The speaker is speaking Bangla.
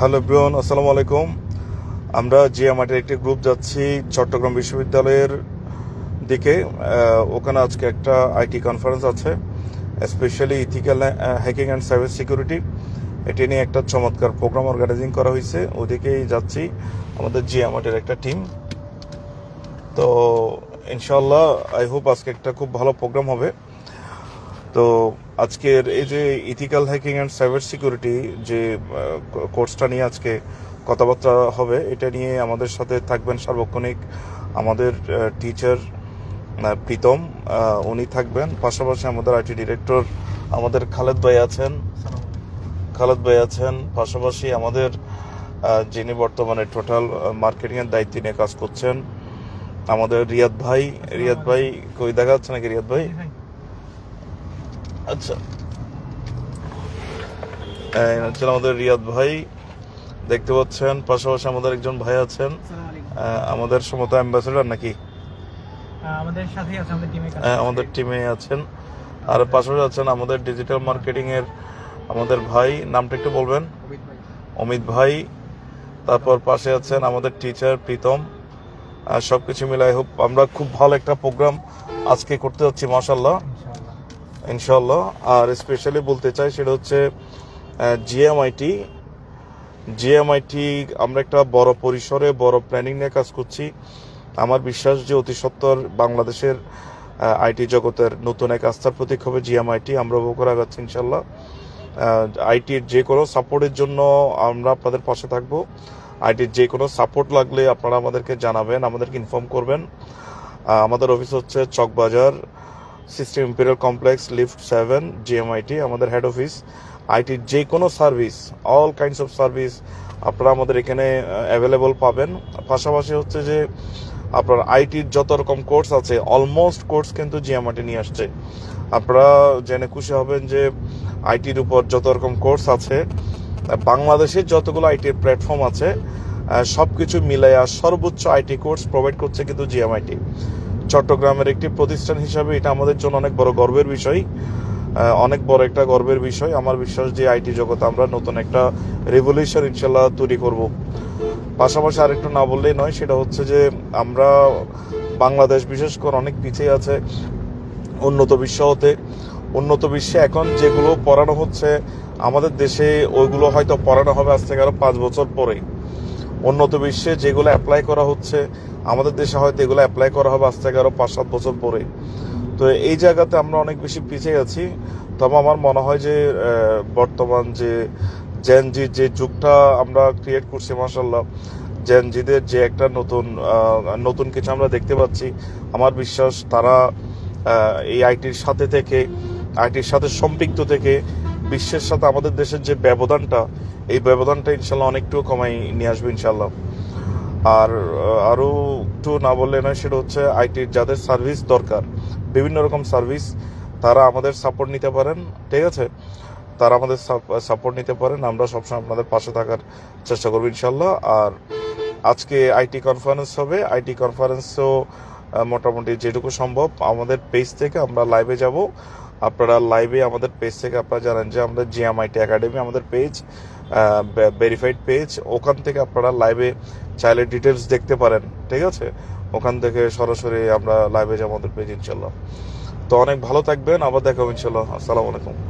হ্যালো ব্রিয়ন আসসালামু আলাইকুম। আমরা জিয়ামাটির একটি গ্রুপ যাচ্ছি চট্টগ্রাম বিশ্ববিদ্যালয়ের দিকে। ওখানে আজকে একটা আইটি কনফারেন্স আছে, specially ethical hacking and cyber security. এটি নিয়ে একটা চমৎকার প্রোগ্রাম অর্গানাইজিং করা হয়েছে। ওদিকেই যাচ্ছি আমাদের জিয়ামাটির একটা টিম। তো ইনশাল্লাহ আই হোপ আজকে একটা খুব ভালো প্রোগ্রাম হবে। তো আজকের এই যে ethical hacking and cyber security যে কোর্সটা নিয়ে আজকে কথাবার্তা হবে, এটা নিয়ে আমাদের সাথে থাকবেন সার্বক্ষণিক আমাদের টিচার প্রীতম উনি থাকবেন। পাশাপাশি আমাদের আইটি ডিরেক্টর আমাদের খালেদ ভাই আছেন। খালেদ ভাই আছেন। পাশাপাশি আমাদের যিনি বর্তমানে টোটাল মার্কেটিংয়ের দায়িত্ব নিয়ে কাজ করছেন, আমাদের রিয়াদ ভাই। রিয়াদ ভাই কই দেখা যাচ্ছে নাকি রিয়াদ ভাই? আচ্ছা। হচ্ছেন আমাদের রিয়াদ ভাই দেখতে পাচ্ছেন পাশাপাশি আমাদের একজন ভাই আছেন। আমাদের সমত অ্যাম্বাসেডর নাকি? আমাদের সাথেই আছে আমাদের টিমে আমাদের টিমে আছেন। আর পাশাপাশি আছেন আমাদের ডিজিটাল মার্কেটিং এর আমাদের ভাই নামটা একটু বলবেন? অমিত ভাই। তারপর পাশে আছেন আমাদের টিচার প্রীতম। আর সবকিছু মিলাই হোক আমরা খুব ভালো একটা প্রোগ্রাম আজকে করতে যাচ্ছি মাসাল্লাহ ইনশাল্লাহ আর স্পেশালি বলতে চাই সেটা হচ্ছে জিএমআইটি জিএমআইটি আমরা একটা বড় পরিসরে বড় প্ল্যানিং নিয়ে কাজ করছি। আমার বিশ্বাস যে অতি সত্বর বাংলাদেশের আইটি জগতের নতুন এক আস্থার প্রতীক হবে জিএমআইটি আমরা উপভোগ করে আগাচ্ছি ইনশাল্লাহ আইটির যে কোনো সাপোর্টের জন্য আমরা আপনাদের পাশে থাকব। আইটির যে কোনো সাপোর্ট লাগলে আপনারা আমাদেরকে জানাবেন, আমাদেরকে ইনফর্ম করবেন। আমাদের অফিস হচ্ছে Chawkbazar. System imperial complex lift seven GMIT আমাদের হেড অফিস আইটির যে কোনো service all kinds of service আপনারা আমাদের এখানে অ্যাভেলেবল পাবেন। পাশাপাশি হচ্ছে যে আপনার আইটির যত রকম কোর্স আছে অলমোস্ট কোর্স কিন্তু জিএমআইটি নিয়ে আসছে। আপনারা জেনে খুশি হবেন যে আইটির উপর যত রকম কোর্স আছে বাংলাদেশের যতগুলো আইটির প্ল্যাটফর্ম আছে সব কিছু মিলাইয়া সর্বোচ্চ আইটি কোর্স প্রোভাইড করছে কিন্তু জিএমআইটি চট্টগ্রামের একটি প্রতিষ্ঠান হিসাবে এটা আমাদের জন্য অনেক বড় গর্বের বিষয় অনেক বড় একটা গর্বের বিষয়। আমার বিশ্বাস যে আইটি জগতে আমরা নতুন একটা রেভলিউশন ইনশাল্লাহ তৈরি করব। পাশাপাশি আরেকটু না বললেই নয়, সেটা হচ্ছে যে আমরা বাংলাদেশ বিশেষ করে অনেক পিছিয়ে আছে উন্নত বিশ্ব হতে। উন্নত বিশ্বে এখন যেগুলো পড়ানো হচ্ছে, আমাদের দেশে ওইগুলো হয়তো পড়ানো হবে আজ থেকে আরও পাঁচ বছর পরেই উন্নত বিশ্বে যেগুলো অ্যাপ্লাই করা হচ্ছে, আমাদের দেশে হয়তো এগুলো অ্যাপ্লাই করা হবে আজ থেকে আরও পাঁচ সাত বছর পরে। তো এই জায়গাতে আমরা অনেক বেশি পিছিয়ে আছি। তবে আমার মনে হয় যে বর্তমান যে জেনজি যে যুগটা আমরা ক্রিয়েট করছি মাসাল্লাহ জেনজিদের যে একটা নতুন নতুন কিছু আমরা দেখতে পাচ্ছি, আমার বিশ্বাস তারা এই আইটির সাথে থেকে আইটির সাথে সম্পৃক্ত থেকে বিশ্বের সাথে আমাদের দেশের যে ব্যবধানটা, এই ব্যবধানটা ইনশাল্লাহ অনেকটু কমাই নিয়ে আসবে ইনশাল্লাহ। আর আরও একটু না বললে নয়, সেটা হচ্ছে আইটির যাদের সার্ভিস দরকার, বিভিন্ন রকম সার্ভিস, তারা আমাদের সাপোর্ট নিতে পারেন, ঠিক আছে? তারা আমাদের সাপোর্ট নিতে পারেন, আমরা সবসময় আপনাদের পাশে থাকার চেষ্টা করব ইনশাল্লাহ। আর আজকে আইটি কনফারেন্স হবে, আইটি কনফারেন্সও মোটামুটি যেটুকু সম্ভব আমাদের পেজ থেকে আমরা লাইভে যাব। আপনারা লাইভে আমাদের পেজ থেকে আপনারা জানেন যে আমাদের জিএমআইটি একাডেমি আমাদের পেজ ভেরিফাইড পেজ ওখান থেকে আপনারা লাইভে চাইলে ডিটেলস দেখতে পারেন, ঠিক আছে? ওখান থেকে সরাসরি আমরা লাইভে যে আমাদের পেজ ইনশাল্লাহ। তো অনেক ভালো থাকবেন, আবার দেখাবো ইনশাল্লাহ। আসসালামু আলাইকুম।